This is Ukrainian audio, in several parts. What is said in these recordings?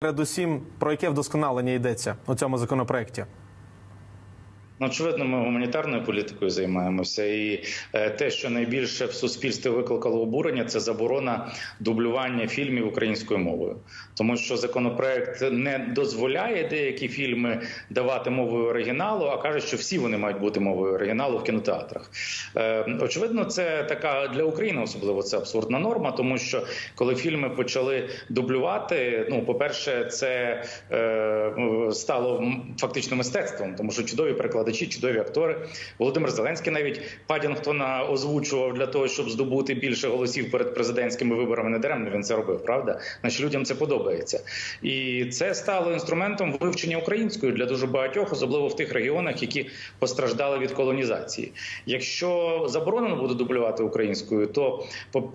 Передусім, про яке вдосконалення йдеться у цьому законопроекті? Ну, очевидно, ми гуманітарною політикою займаємося, і е, те, що найбільше в суспільстві викликало обурення, це заборона дублювання фільмів українською мовою, тому що законопроект не дозволяє деякі фільми давати мовою оригіналу, а каже, що всі вони мають бути мовою оригіналу в кінотеатрах. Е, очевидно, це така для України особливо це абсурдна норма, тому що коли фільми почали дублювати, ну по перше, це е, стало фактично мистецтвом, тому що чудові переклади перекладачі, чудові актори. Володимир Зеленський навіть Падінгтона озвучував для того, щоб здобути більше голосів перед президентськими виборами. Не даремно він це робив, правда? Значить, людям це подобається, і це стало інструментом вивчення української для дуже багатьох, особливо в тих регіонах, які постраждали від колонізації. Якщо заборонено буде дублювати українською, то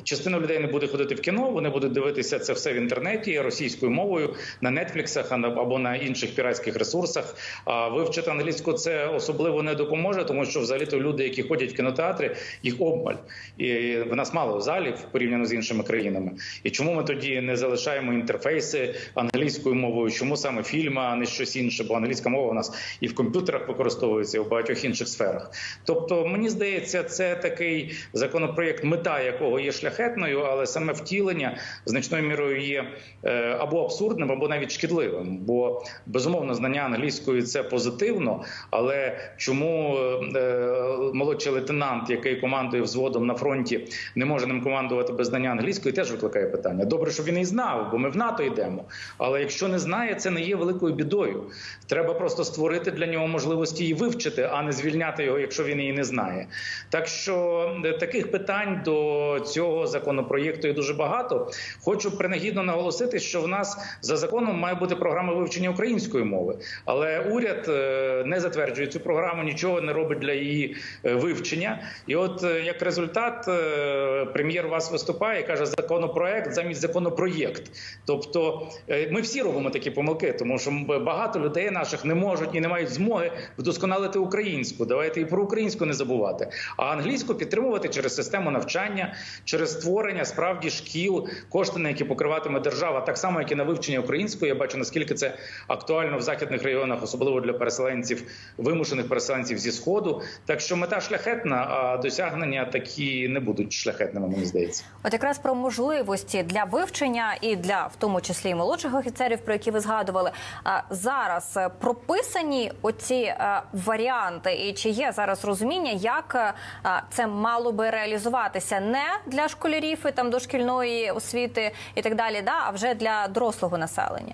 частина людей не буде ходити в кіно. Вони будуть дивитися це все в інтернеті російською мовою на нетфліксах або на інших піратських ресурсах. А вивчити англійську це особливо не допоможе, тому що взагалі то люди, які ходять в кінотеатри, їх обмаль, і в нас мало залів порівняно з іншими країнами. І чому ми тоді не залишаємо інтерфейси англійською мовою? Чому саме фільми, а не щось інше? Бо англійська мова у нас і в комп'ютерах використовується і в багатьох інших сферах. Тобто, мені здається, це такий законопроєкт, мета якого є шляхетною, але саме втілення значною мірою є е, або абсурдним, або навіть шкідливим. Бо безумовно знання англійської це позитивно, але чому е, молодший лейтенант, який командує взводом на фронті, не може ним командувати без знання англійської, теж викликає питання. Добре, що він і знав, бо ми в НАТО йдемо. Але якщо не знає, це не є великою бідою. Треба просто створити для нього можливості її вивчити, а не звільняти його, якщо він її не знає. Так що е, таких питань до цього законопроєкту є дуже багато. Хочу принагідно наголосити, що в нас за законом має бути програма вивчення української мови, але уряд е, не затверджує цю програму, нічого не робить для її е, вивчення. І от е, як результат, е, прем'єр вас виступає каже законопроект замість законопроєкт. Тобто ми всі робимо такі помилки, тому що багато людей наших не можуть і не мають змоги вдосконалити українську. Давайте і про українську не забувати, а англійську підтримувати через систему навчання, через створення справді шкіл, кошти на які покриватиме держава, так само як і на вивчення української. Я бачу наскільки це актуально в західних регіонах, особливо для переселенців вимушених вимушених переселенців зі сходу. Так що мета шляхетна, а досягнення такі не будуть шляхетними. Мені здається, от якраз про можливості для вивчення і для в тому числі і молодших офіцерів, про які ви згадували. зараз прописані оці варіанти, і чи є зараз розуміння, як це мало би реалізуватися не для школярів і там дошкільної освіти і так далі, да а вже для дорослого населення.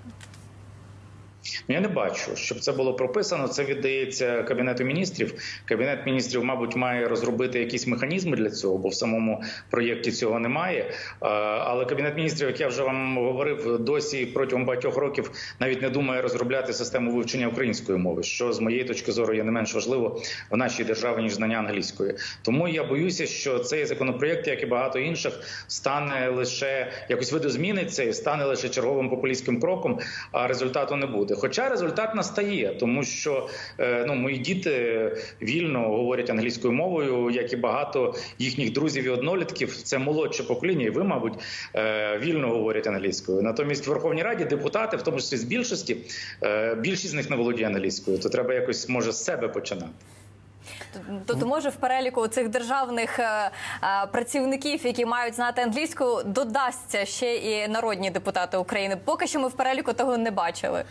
Ну, я не бачу, щоб це було прописано. Це віддається кабінету міністрів. Кабінет міністрів, мабуть, має розробити якісь механізми для цього, бо в самому проєкті цього немає. Але кабінет міністрів, як я вже вам говорив, досі протягом багатьох років навіть не думає розробляти систему вивчення української мови, що з моєї точки зору є не менш важливо в нашій державі ніж знання англійської. Тому я боюся, що цей законопроєкт, як і багато інших, стане лише якось видозміниться і стане лише черговим популістським кроком, а результату не буде. Хоча результат настає, тому що е, ну мої діти вільно говорять англійською мовою, як і багато їхніх друзів і однолітків. Це молодше покоління, і ви, мабуть, е, вільно говорять англійською. Натомість в Верховній Раді депутати, в тому числі з більшості, е, більшість з них не володіє англійською, то треба якось може з себе починати. Тобто, може в переліку цих державних е, працівників, які мають знати англійську, додасться ще і народні депутати України. Поки що ми в переліку того не бачили.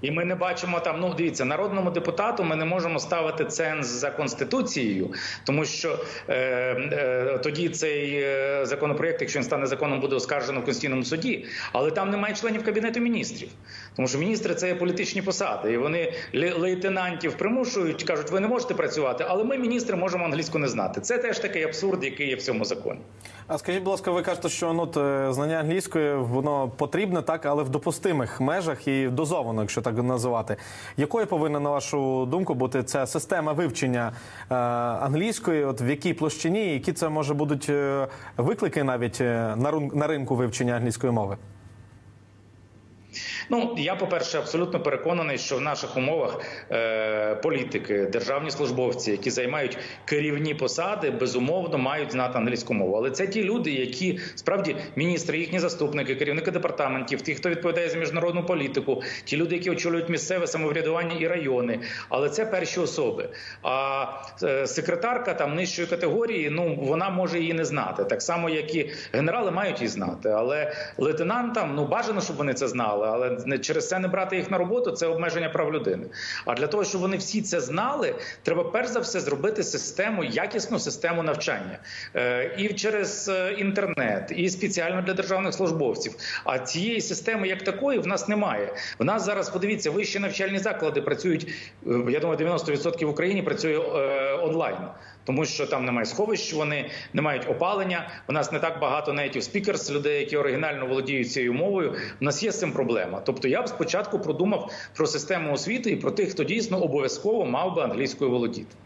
І ми не бачимо там. Ну дивіться, народному депутату ми не можемо ставити ценз за конституцією, тому що е, е, тоді цей е, законопроєкт, якщо він стане законом, буде оскаржено в конституційному суді. Але там немає членів кабінету міністрів, тому що міністри це є політичні посади, і вони лейтенантів примушують, кажуть, ви не можете працювати, але ми, міністри, можемо англійську не знати. Це теж такий абсурд, який є в цьому законі. А скажіть, будь ласка, ви кажете, що ну, знання англійської воно потрібне, так, але в допустимих межах і дозовано, якщо так називати. Якою повинна, на вашу думку, бути ця система вивчення е, англійської? От в якій площині, які це може будуть е, виклики навіть е, на, на ринку вивчення англійської мови? Ну я, по перше, абсолютно переконаний, що в наших умовах е, політики, державні службовці, які займають керівні посади, безумовно мають знати англійську мову. Але це ті люди, які справді міністри, їхні заступники, керівники департаментів, ті, хто відповідає за міжнародну політику, ті люди, які очолюють місцеве самоврядування і райони. Але це перші особи. А е, секретарка там нижчої категорії, ну вона може її не знати, так само як і генерали мають її знати. Але лейтенантам ну бажано, щоб вони це знали, але не через це не брати їх на роботу. Це обмеження прав людини. А для того, щоб вони всі це знали, треба перш за все зробити систему, якісну систему навчання Е, і через е, інтернет, і спеціально для державних службовців. А цієї системи, як такої, в нас немає. В нас зараз подивіться, вищі навчальні заклади працюють. е, Я думаю, 90% в Україні працює онлайн. Тому що там немає сховищ, вони не мають опалення. У нас не так багато native speakers, людей, які оригінально володіють цією мовою. У нас є з цим проблема. Тобто, я б спочатку продумав про систему освіти і про тих, хто дійсно обов'язково мав би англійською володіти.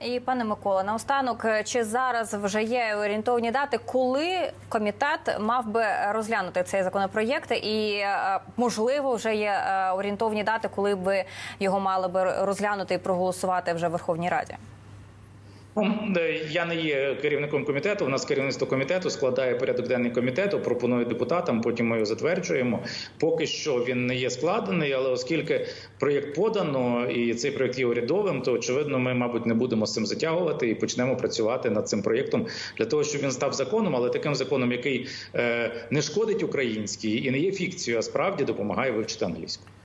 І пане Микола, наостанок, чи зараз вже є орієнтовні дати, коли комітет мав би розглянути цей законопроєкт, і е, можливо вже є е, орієнтовні дати, коли б його мали би розглянути і проголосувати вже в Верховній Раді? Я не є керівником комітету. У нас керівництво комітету складає порядок денний комітету, пропонує депутатам. Потім ми його затверджуємо. Поки що він не є складений, але оскільки проєкт подано і цей проєкт є урядовим, то очевидно, ми, мабуть, не будемо з цим затягувати і почнемо працювати над цим проєктом для того, щоб він став законом, але таким законом, який е, не шкодить українській і не є фікцією, а справді допомагає вивчити англійську.